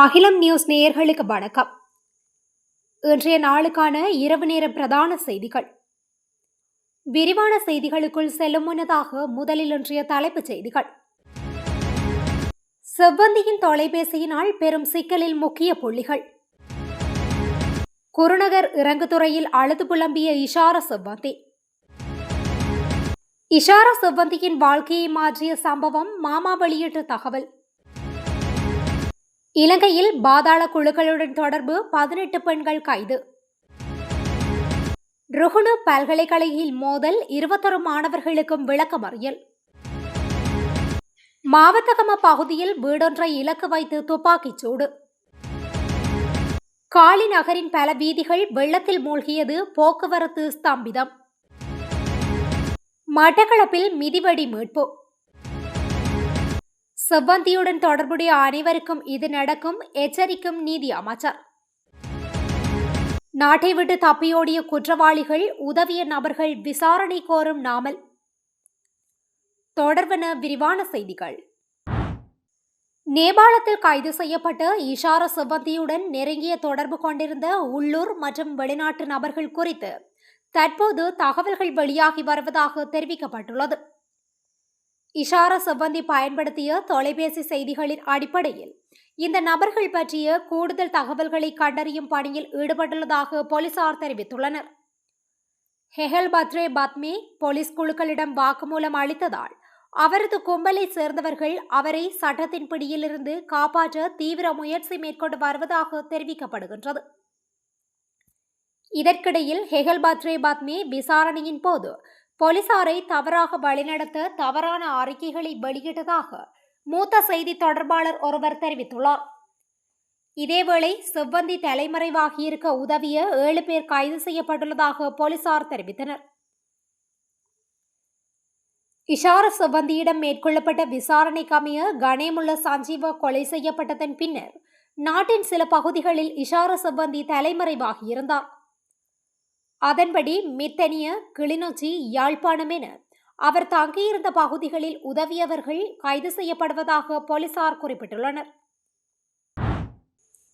அகிலம் நியூஸ் நேயர்களுக்கு வணக்கம். இன்றைய நாளுக்கான இரவு நேர பிரதான செய்திகள். விரிவான செய்திகளுக்குள் செல்லும் முன்னதாக முதலில் இன்றைய தலைப்புச் செய்திகள். செவ்வந்தியின் தொலைபேசியினால் பெரும் சிக்கலில் முக்கிய புள்ளிகள். குருநகர் இறங்குதுறையில் அழுது புலம்பிய இஷார செவ்வந்தி. இஷாரா செவ்வந்தியின் வாழ்க்கையை மாற்றிய சம்பவம் மாமா வெளியிட்ட தகவல். இலங்கையில் பாதாள குழுக்களுடன் தொடர்பு பதினெட்டு பெண்கள் கைது. ருகுணு பல்கலைக்கழகில் மோதல் இருபத்தொரு மாணவர்களுக்கும் விளக்கமறியல். மாவத்தகம பகுதியில் வீடொன்றை இலக்கு வைத்து துப்பாக்கிச் சூடு. காளி நகரின் பல வீதிகள் வெள்ளத்தில் மூழ்கியது போக்குவரத்து ஸ்தம்பிதம். மட்டக்களப்பில் மிதிவடி மீட்பு. செவ்வந்தியுடன் தொடர்புடைய அனைவருக்கும் இது நடக்கும். எச்சரிக்கும் நீதி அமைச்சர். நாட்டை விட்டு தப்பியோடிய குற்றவாளிகள் உதவிய நபர்கள் விசாரணை கோரும் நாமல். தொடர்பென விரிவான செய்திகள். நேபாளத்தில் கைது செய்யப்பட்ட இஷார செவ்வந்தியுடன் நெருங்கிய தொடர்பு கொண்டிருந்த உள்ளூர் மற்றும் வெளிநாட்டு நபர்கள் குறித்து தற்போது தகவல்கள் வெளியாகி வருவதாக தெரிவிக்கப்பட்டுள்ளது. இஷார செவ்வந்தி பயன்படுத்திய தொலைபேசி செய்திகளின் அடிப்படையில் இந்த நபர்கள் பற்றிய கூடுதல் தகவல்களை கண்டறியும் பணியில் ஈடுபட்டுள்ளதாக போலீசார் தெரிவித்துள்ளனர். ஹெஹல் பத்ரே பத்மி போலீஸ் குழுக்களிடம் வாக்குமூலம் அளித்ததால் அவரது கும்பலை சேர்ந்தவர்கள் அவரை சட்டத்தின் பிடியிலிருந்து காப்பாற்ற தீவிர முயற்சி மேற்கொண்டு வருவதாக தெரிவிக்கப்படுகின்றது. இதற்கிடையில் ஹெகல் பத்ரே பத்மி விசாரணையின் போது போலீசாரை தவறாக வழிநடத்த தவறான அறிக்கைகளை வெளியிட்டதாக மூத்த செய்தி தொடர்பாளர் ஒருவர் தெரிவித்துள்ளார். இதேவேளை செவ்வந்தி தலைமறைவாகியிருக்க உதவிய ஏழு பேர் கைது செய்யப்பட்டுள்ளதாக போலீசார் தெரிவித்தனர். இஷார செவ்வந்தியிடம் மேற்கொள்ளப்பட்ட விசாரணை அமைய கணேமுள்ள சஞ்சீவா கொலை செய்யப்பட்டதன் பின்னர் நாட்டின் சில பகுதிகளில் இஷார செவ்வந்தி தலைமறைவாகியிருந்தார். அதன்படி மித்தனிய கிளிநொச்சி யாழ்ப்பாணம் என அவர் தங்கியிருந்த பகுதிகளில் உதவியவர்கள் கைது செய்யப்படுவதாக போலீசார் குறிப்பிட்டுள்ளனர்.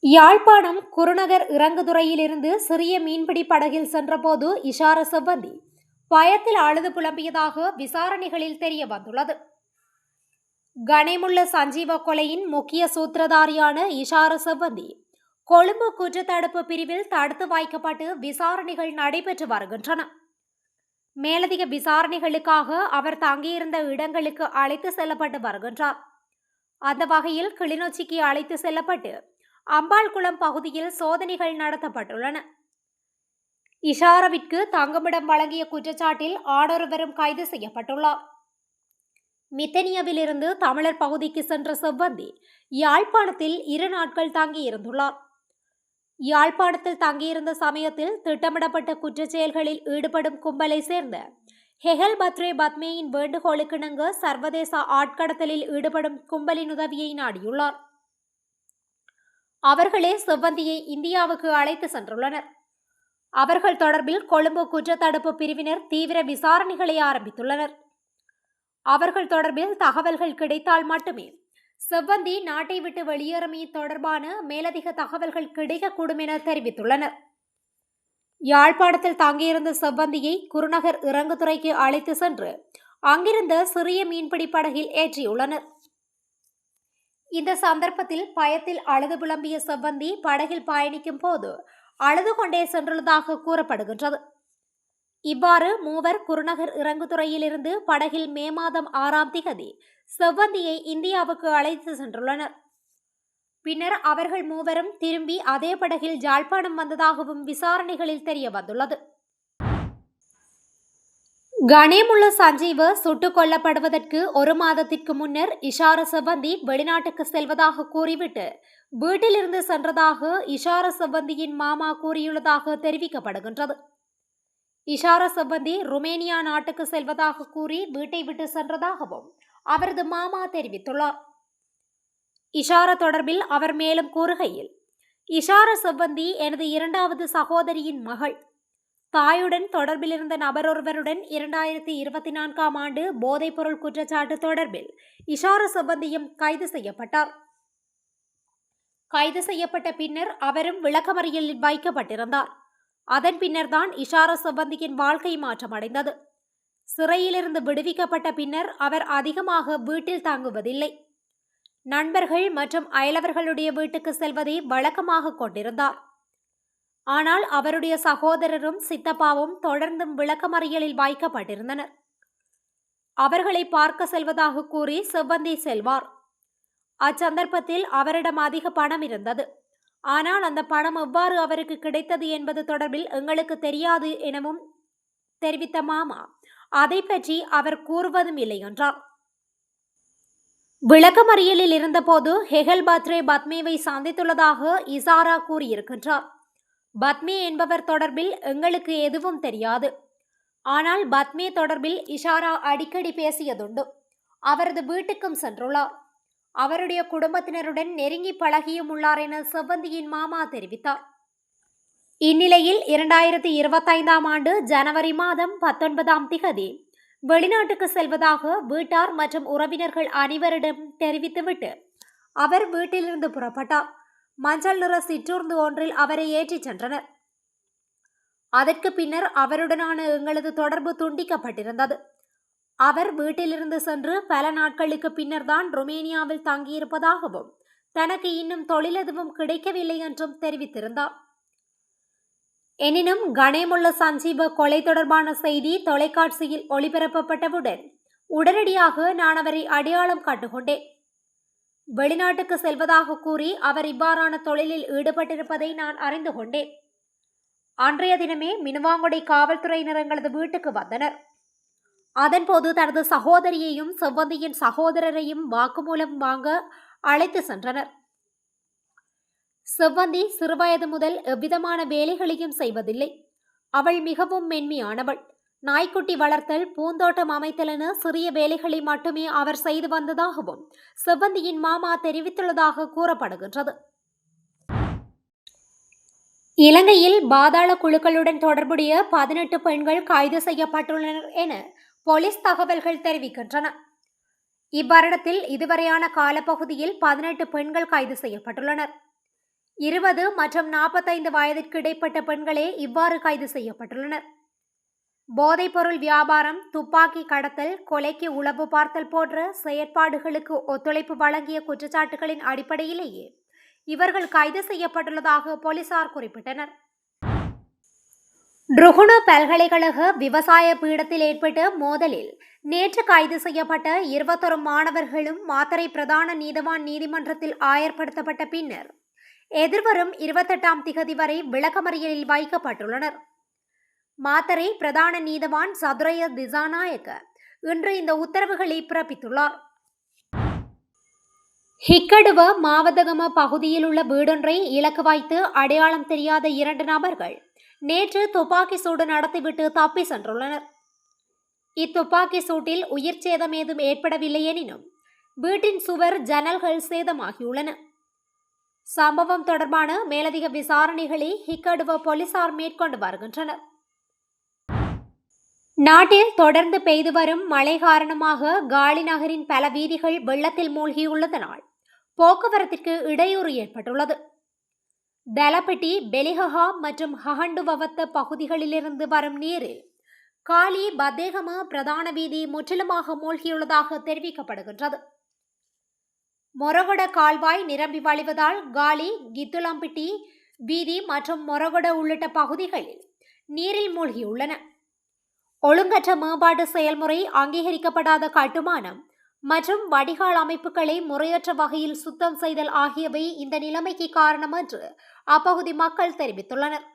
யாழ்ப்பாணம் குருநகர் இறங்குதுறையிலிருந்து சிறிய மீன்பிடி படகில் சென்றபோது இஷார செவ்வந்தி பயத்தில் அழுது புலம்பியதாக விசாரணைகளில் தெரிய வந்துள்ளது. கனேமுள்ள சஞ்சீவ கொலையின் முக்கிய சூத்திரதாரியான இஷார செவ்வந்தி கொழும்பு குற்றத்தடுப்பு பிரிவில் தடுத்து வைக்கப்பட்டு விசாரணைகள் நடைபெற்று வருகின்றன. மேலதிக விசாரணைகளுக்காக அவர் தங்கியிருந்த இடங்களுக்கு அழைத்து செல்லப்பட்டு வருகின்றார். அந்த வகையில் கிளிநொச்சிக்கு அழைத்து செல்லப்பட்டு அம்பாள்குளம் பகுதியில் சோதனைகள் நடத்தப்பட்டுள்ளன. இஷாரவிற்கு தங்குமிடம் வழங்கிய குற்றச்சாட்டில் ஆடொருவரும் கைது செய்யப்பட்டுள்ளார். மித்தனியாவிலிருந்து தமிழர் பகுதிக்கு சென்ற செவ்வந்தி யாழ்ப்பாணத்தில் இரு நாட்கள் தங்கியிருந்துள்ளார். யாழ்ப்பாணத்தில் தங்கியிருந்த சமயத்தில் திட்டமிடப்பட்ட குற்றச்செயல்களில் ஈடுபடும் கும்பலை சேர்ந்த ஹெஹல் பத்ரே பத்மேயின் வேண்டுகோளுக்கிணங்க சர்வதேச ஆட்கடத்தலில் ஈடுபடும் கும்பலின் உதவியை நாடியுள்ளார். அவர்களே செவ்வந்தியை இந்தியாவுக்கு அழைத்து சென்றுள்ளனர். அவர்கள் தொடர்பில் கொழும்பு குற்றத்தடுப்பு பிரிவினர் தீவிர விசாரணைகளை ஆரம்பித்துள்ளனர். அவர்கள் தொடர்பில் தகவல்கள் கிடைத்தால் மட்டுமே செவ்வந்தி நாட்டை விட்டு வெளியேறமை தொடர்பான மேலதிக தகவல்கள் கிடைக்கக்கூடும் என தெரிவித்துள்ளனர். யாழ்ப்பாணத்தில் தங்கியிருந்த செவ்வந்தியை குருநகர் இறங்குதுறைக்கு அழைத்து சென்று அங்கிருந்த சிறிய மீன்பிடி படகில் ஏற்றியுள்ளனர். இந்த சந்தர்ப்பத்தில் பயத்தில் அழுது புலம்பிய செவ்வந்தி படகில் பயணிக்கும் போது அழுது கொண்டே சென்றுள்ளதாக கூறப்படுகின்றது. இவ்வாறு மூவர் குருநகர் இறங்குதுறையிலிருந்து படகில் மே மாதம் ஆறாம் திகதி செவ்வந்தியை இந்தியாவுக்கு அழைத்து சென்றுள்ளனர். பின்னர் அவர்கள் மூவரும் திரும்பி அதே படகில் ஜாழ்ப்பாணம் வந்ததாகவும் விசாரணைகளில் தெரிய வந்துள்ளது. கணேமுள்ள சஞ்சீவ சுட்டுக் கொல்லப்படுவதற்கு ஒரு மாதத்திற்கு முன்னர் இஷார செவ்வந்தி வெளிநாட்டுக்கு செல்வதாக கூறிவிட்டு வீட்டிலிருந்து சென்றதாக இஷார செவ்வந்தியின் மாமா கூறியுள்ளதாக தெரிவிக்கப்படுகின்றது. இஷார சம்பந்தி ருமேனியா நாட்டுக்கு செல்வதாக கூறி வீட்டை விட்டு சென்றதாகவும் அவரது மாமா தெரிவித்துள்ளார். இஷார தொடர்பில் அவர் மேலும் கூறுகையில் இஷார சம்பந்தி எனது இரண்டாவது சகோதரியின் மகள். தாயுடன் தொடர்பில் இருந்த நபரொருவருடன் இரண்டாயிரத்தி இருபத்தி நான்காம் ஆண்டு போதைப்பொருள் குற்றச்சாட்டு தொடர்பில் இஷார சம்பந்தியும் கைது செய்யப்பட்டார். கைது செய்யப்பட்ட பின்னர் அவரும் விளக்கமறியலில் வைக்கப்பட்டிருந்தார். அதன் பின்னர்தான் இஷார சிப்பந்தியின் வாழ்க்கை மாற்றமடைந்தது சிறையிலிருந்து விடுவிக்கப்பட்ட பின்னர் அவர் அதிகமாக வீட்டில் தங்குவதில்லை. நண்பர்கள் மற்றும் அயலவர்களுடைய வீட்டுக்கு செல்வதை வழக்கமாக கொண்டிருந்தார். ஆனால் அவருடைய சகோதரரும் சித்தப்பாவும் தொடர்ந்தும் விளக்கமறியலில் வாய்க்கப்பட்டிருந்தனர். அவர்களை பார்க்க செல்வதாக கூறி செவ்வந்தி செல்வார். அச்சந்தர்ப்பத்தில் அவரிடம் அதிக பணம் இருந்தது. ஆனால் அந்த பணம் எவ்வாறு அவருக்கு கிடைத்தது என்பது தொடர்பில் எங்களுக்கு தெரியாது எனவும் தெரிவித்த மாமா அதை பற்றி அவர் கூறுவதும் இல்லை என்றார். விளக்கமறியலில் இருந்தபோது ஹெகல் பத்ரே பத்மேவை சந்தித்துள்ளதாக இசாரா கூறியிருக்கின்றார். பத்மே என்பவர் தொடர்பில் எங்களுக்கு எதுவும் தெரியாது. ஆனால் பத்மே தொடர்பில் இஷாரா அடிக்கடி பேசியதுண்டு. அவரது வீட்டுக்கும் சென்றுள்ளார். அவருடைய குடும்பத்தினருடன் நெருங்கி பழகியும் உள்ளார் என செவ்வந்தியின் மாமா தெரிவித்தார். இந்நிலையில் இரண்டாயிரத்தி இருபத்தைந்தாம் ஆண்டு ஜனவரி மாதம் பத்தொன்பதாம் திகதி வெளிநாட்டுக்கு செல்வதாக வீட்டார் மற்றும் உறவினர்கள் அனைவரிடம் தெரிவித்துவிட்டு அவர் வீட்டிலிருந்து புறப்பட்டார். மஞ்சள் நிற சிற்றூர்ந்து ஒன்றில் அவரை ஏற்றிச் சென்றனர். அதற்கு பின்னர் அவருடனான எங்களது தொடர்பு துண்டிக்கப்பட்டிருந்தது. அவர் வீட்டிலிருந்து சென்று பல நாட்களுக்கு பின்னர் தான் தங்கியிருப்பதாகவும் தனக்கு இன்னும் தொழிலெதுவும் கிடைக்கவில்லை என்றும் தெரிவித்திருந்தார். எனினும் கணேமுள்ள சஞ்சீப கொலை தொடர்பான செய்தி தொலைக்காட்சியில் ஒளிபரப்பப்பட்டவுடன் உடனடியாக நான் அவரை அடையாளம் கண்டுகொண்டேன். வெளிநாட்டுக்கு செல்வதாக கூறி அவர் இவ்வாறான தொழிலில் ஈடுபட்டிருப்பதை நான் அறிந்து கொண்டேன். அன்றைய தினமே மினுவாங்குடை காவல்துறையினர் எங்களது வீட்டுக்கு வந்தனர். அதன்போது தனது சகோதரியையும் செவ்வந்தியின் சகோதரரையும் வாக்குமூலம் வாங்க அழைத்து சென்றனர். செவ்வந்தி சிறுவயது முதல் எவ்விதமான வேலைகளையும் செய்வதில்லை. அவள் மிகவும் மென்மையானவள். நாய்க்குட்டி வளர்த்தல் பூந்தோட்டம் அமைத்தல் என சிறிய வேலைகளை மட்டுமே அவர் செய்து வந்ததாகவும் செவ்வந்தியின் மாமா தெரிவித்துள்ளதாக கூறப்படுகின்றது. இலங்கையில் பாதாள குழுக்களுடன் தொடர்புடைய பதினெட்டு பெண்கள் கைது செய்யப்பட்டுள்ளனர் என போலீஸ் தகவல்கள் தெரிவிக்கின்றன. இவ்வருடத்தில் இதுவரையான காலப்பகுதியில் பதினெட்டு பெண்கள் கைது செய்யப்பட்டுள்ளனர். இருபது மற்றும் நாற்பத்தைந்து வயதிற்கு இடைப்பட்ட பெண்களே இவ்வாறு கைது செய்யப்பட்டுள்ளனர். போதைப்பொருள் வியாபாரம் துப்பாக்கி கடத்தல் கொலைக்கு உளவு பார்த்தல் போன்ற செயற்பாடுகளுக்கு ஒத்துழைப்பு வழங்கிய குற்றச்சாட்டுகளின் அடிப்படையிலேயே இவர்கள் கைது செய்யப்பட்டுள்ளதாக போலீசார் குறிப்பிட்டனர். ருகுண பல்கலைக்கழக விவசாய பீடத்தில் ஏற்பட்ட மோதலில் நேற்று கைது செய்யப்பட்ட இருபத்தொரு மாணவர்களும் மாத்தறை பிரதான நீதவான் நீதிமன்றத்தில் ஆயர்படுத்தப்பட்ட பின்னர் எதிர்வரும் இருபத்தெட்டாம் திகதி வரை விளக்கமறியலில் வைக்கப்பட்டுள்ளனர். மாத்தறை பிரதான நீதவான் சதுரய திசாநாயக்க இன்று இந்த உத்தரவுகளை பிறப்பித்துள்ளார். ஹிக்கடுவ மாவதகம பகுதியில் உள்ள வீடொன்றை இலக்கு வைத்து அடையாளம் தெரியாத இரண்டு நபர்கள் நேற்று துப்பாக்கி சூடு நடத்திவிட்டு தப்பி சென்றுள்ளனர். இத்துப்பாக்கி சூட்டில் உயிர் சேதம் ஏதும் ஏற்படவில்லை எனினும் வீட்டின் சுவர் ஜன்னல்கள் சேதமாகியுள்ளன. சம்பவம் தொடர்பான மேலதிக விசாரணைகளை ஹிக்கடுவ போலீசார் மேற்கொண்டு வருகின்றனர். நாட்டில் தொடர்ந்து பெய்து வரும் மழை காரணமாக காலி நகரின் பல வீதிகள் வெள்ளத்தில் மூழ்கியுள்ளதனால் போக்குவரத்திற்கு இடையூறு ஏற்பட்டுள்ளது. தலபட்டி பெலிஹஹா மற்றும் ஹஹண்டுவவத்த பகுதிகளிலிருந்து வரும் நீரில் காலி பதேகம பிரதான வீதி முற்றிலுமாக மூழ்கியுள்ளதாக தெரிவிக்கப்படுகின்றது. மொரகொட கால்வாய் நிரம்பி வழிவதால் காலி கித்துலாம்பிட்டி வீதி மற்றும் மொரகொட உள்ளிட்ட பகுதிகளில் நீரில் மூழ்கியுள்ளன. ஒழுங்கற்ற மேம்பாட்டு செயல்முறை அங்கீகரிக்கப்படாத கட்டுமானம் மற்றும் வடிகால் அமைப்புகளை முறையற்ற வகையில் சுத்தம் செய்தல் ஆகியவை இந்த நிலைமைக்கு காரணம் என்று அப்பகுதி மக்கள் தெரிவித்துள்ளனர்.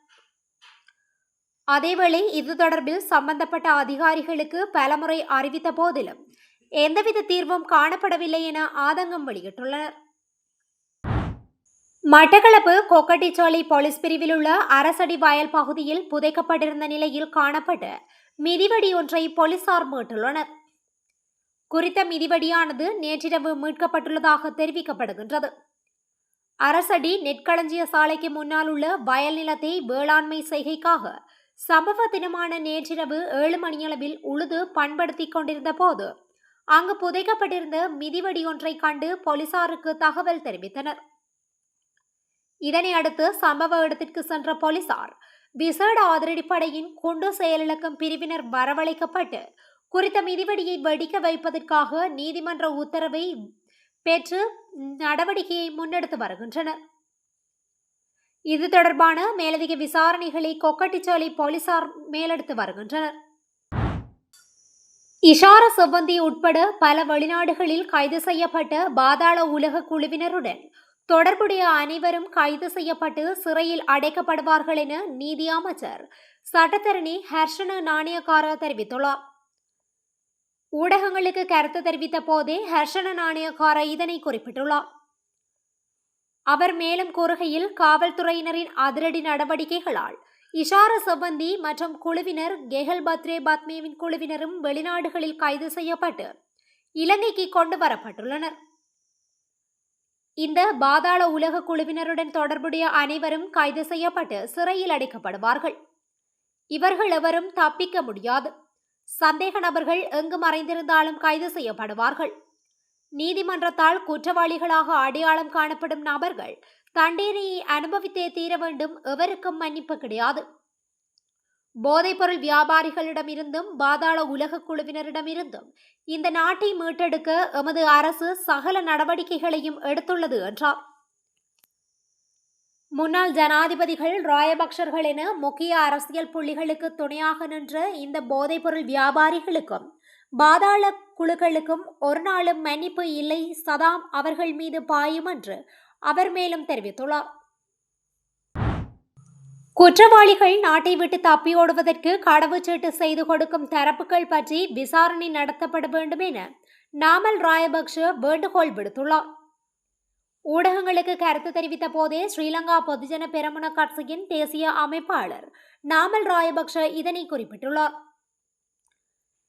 அதேவேளை இது தொடர்பில் சம்பந்தப்பட்ட அதிகாரிகளுக்கு பலமுறை அறிவித்த போதிலும் எந்தவித தீர்வும் காணப்படவில்லை என ஆதங்கம் வெளியிட்டுள்ளனர். மட்டக்களப்பு கொக்கட்டிச்சோலை போலீஸ் பிரிவில் உள்ள அரசடி வயல் பகுதியில் புதைக்கப்பட்டிருந்த நிலையில் காணப்பட்ட மிதிவடி ஒன்றை போலீசார் மீட்டுள்ளனர். குறித்த மிதிவடியானது நேற்றிரவு மீட்கப்பட்டுள்ளதாக தெரிவிக்கப்படுகின்றது. அரசடி நெற்களஞ்சிய சாலைக்கு முன்னால் உள்ள வயல் நிலத்தை வேளாண்மை செய்கைக்காக சம்பவ தினமான நேற்றிரவு ஏழு மணியளவில் உழுது பண்படுத்திக் கொண்டிருந்த போது அங்கு புதைக்கப்பட்டிருந்த மிதிவடி ஒன்றை கண்டு போலீசாருக்கு தகவல் தெரிவித்தனர். இதனை அடுத்து சம்பவ இடத்திற்கு சென்ற போலீசார் விசேட அதிரடிப்படையின் குண்டு செயலிழக்கும் பிரிவினர் வரவழைக்கப்பட்டு குறித்த மிதிவெடியை வெடிக்க வைப்பதற்காக நீதிமன்ற உத்தரவை பெற்று நடவடிக்கையை முன்னெடுத்து வருகின்றனர். இது தொடர்பான மேலதிக விசாரணைகளை கொக்கட்டிச்சோலை போலீசார் மேலெடுத்து வருகின்றனர். இஷார செவ்வந்தி உட்பட பல வெளிநாடுகளில் கைது செய்யப்பட்ட பாதாள உலக குழுவினருடன் தொடர்புடைய அனைவரும் கைது செய்யப்பட்டு சிறையில் அடைக்கப்படுவார்கள் என நீதி அமைச்சர் சட்டத்தரணி ஹர்ஷன நாணயக்கார தெரிவித்துள்ளார். ஊடகங்களுக்கு கருத்து தெரிவித்த போதே ஹர்ஷன நாணயக்கார இதனை குறிப்பிட்டுள்ளார். அவர் மேலும் கூறுகையில் காவல்துறையினரின் அதிரடி நடவடிக்கைகளால் இஷார சம்பந்தி மற்றும் குழுவினர் கெஹல் பத்ரே பத்மேவின் குழுவினரும் வெளிநாடுகளில் கைது செய்யப்பட்டு இலங்கைக்கு கொண்டு வரப்பட்டுள்ளனர். இந்த பாதாள உலக குழுவினருடன் தொடர்புடைய அனைவரும் கைது செய்யப்பட்டு சிறையில் அடைக்கப்படுவார்கள். இவர்கள் எவரும் தப்பிக்க முடியாது. சந்தேக நபர்கள் எங்கு மறைந்திருந்தாலும் கைது செய்யப்படுவார்கள். நீதிமன்றத்தால் குற்றவாளிகளாக அடையாளம் காணப்படும் நபர்கள் தண்டனையை அனுபவித்தே தீர வேண்டும் எவருக்கும் மன்னிப்பு கிடையாது. போதைப்பொருள் வியாபாரிகளிடமிருந்தும் பாதாள உலக குழுவினரிடமிருந்தும் இந்த நாட்டை மீட்டெடுக்க எமது அரசு சகல நடவடிக்கைகளையும் எடுத்துள்ளது என்றார். முன்னாள் ஜனாதிபதிகள் ராயபக்ஷர்கள் என முக்கிய அரசியல் புள்ளிகளுக்கு துணையாக நின்ற இந்த போதைப்பொருள் வியாபாரிகளுக்கும் பாதாள குழுக்களுக்கும் ஒரு நாளும் மன்னிப்பு இல்லை. சதாம் அவர்கள் மீது பாயும் என்று அவர் மேலும் தெரிவித்துள்ளார். குற்றவாளிகள் நாட்டை விட்டு தப்பியோடுவதற்கு கடவுச்சீட்டு செய்து கொடுக்கும் தரப்புகள் பற்றி விசாரணை நடத்தப்பட வேண்டும் என நாமல் ராயபக்ஷ வேண்டுகோள் விடுத்துள்ளார். ஊடகங்களுக்கு கருத்து தெரிவித்த போதே ஸ்ரீலங்கா பொதுஜன பெரமுன கட்சியின் தேசிய அமைப்பாளர் நாமல் ராயபக்ஷ இதனை குறிப்பிட்டுள்ளார்.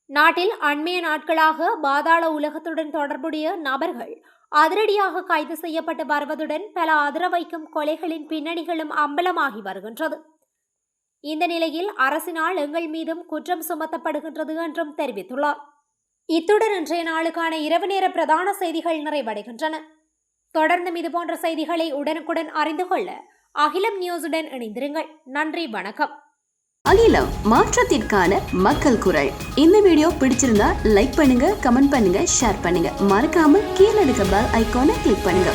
நாட்டில் அண்மைய நாட்களாக பாதாள உலகத்துடன் தொடர்புடைய நபர்கள் அதிரடியாக கைது செய்யப்பட்டு வருவதுடன் பல அதிர வைக்கும் கொலைகளின் பின்னணிகளும் அம்பலமாகி வருகின்றது. இந்த நிலையில் அரசினால் எங்கள் மீதும் குற்றம் சுமத்தப்படுகின்றது என்றும் தெரிவித்துள்ளார். இத்துடன் இன்றைய நாளுக்கான இரவு நேர பிரதான செய்திகள் நிறைவடைகின்றன. தொடர்ந்தும் இதுபோன்ற செய்திகளை உடனுக்குடன் அறிந்து கொள்ள அகிலம் நியூஸுடன் இணைந்திருங்கள். நன்றி வணக்கம். அகிலம் மாற்றத்திற்கான மக்கள் குரல். இந்த வீடியோ பிடிச்சிருந்தா லைக் பண்ணுங்க கமெண்ட் பண்ணுங்க ஷேர் பண்ணுங்க. மறக்காம கீழே இருக்க பெல் ஐக்கானை கிளிக் பண்ணுங்க.